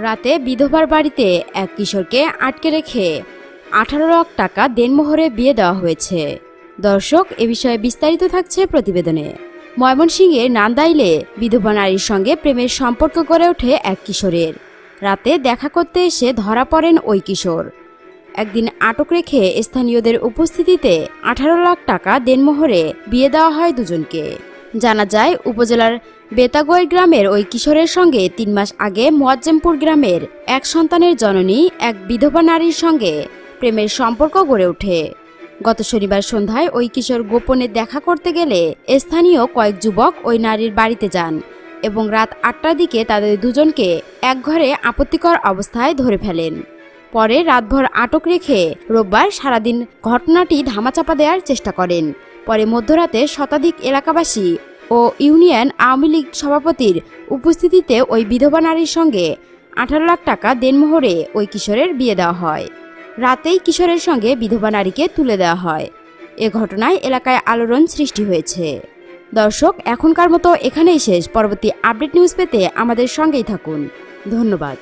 রাতে বিধবার বাড়িতে এক কিশোরকে আটকে রেখে আঠারো লাখ টাকা দেনমোহরে বিয়ে দেওয়া হয়েছে। দর্শক, এ বিষয়ে বিস্তারিত থাকছে প্রতিবেদনে। ময়মনসিংহের নান্দাইলে বিধবা নারীর সঙ্গে প্রেমের সম্পর্ক গড়ে ওঠে এক কিশোরের। রাতে দেখা করতে এসে ধরা পড়েন ওই কিশোর। একদিন আটক রেখে স্থানীয়দের উপস্থিতিতে আঠারো লাখ টাকা দেনমোহরে বিয়ে দেওয়া হয় দুজনকে। জানা যায়, উপজেলার বেতাগোয় গ্রামের ওই কিশোরের সঙ্গে তিন মাস আগে মোয়াজ্জেমপুর গ্রামের এক সন্তানের জননী, এক বিধবা নারীর সঙ্গে প্রেমের সম্পর্ক গড়ে ওঠে। গত শনিবার সন্ধ্যায় ওই কিশোর গোপনে দেখা করতে গেলে স্থানীয় কয়েক যুবক ওই নারীর বাড়িতে যান এবং রাত আটটার দিকে তাদের দুজনকে এক ঘরে আপত্তিকর অবস্থায় ধরে ফেলেন। পরে রাতভর আটক রেখে রোববার সারাদিন ঘটনাটি ধামাচাপা দেওয়ার চেষ্টা করেন। পরে মধ্যরাতে শতাধিক এলাকাবাসী ও ইউনিয়ন আওয়ামী লীগ সভাপতির উপস্থিতিতে ওই বিধবা নারীর সঙ্গে আঠারো লাখ টাকা দেনমোহরে ওই কিশোরের বিয়ে দেওয়া হয়। রাতেই কিশোরের সঙ্গে বিধবা নারীকে তুলে দেওয়া হয়। এ ঘটনায় এলাকায় আলোড়ন সৃষ্টি হয়েছে। দর্শক, এখনকার মতো এখানেই শেষ। পরবর্তী আপডেট নিউজ পেতে আমাদের সঙ্গেই থাকুন। ধন্যবাদ।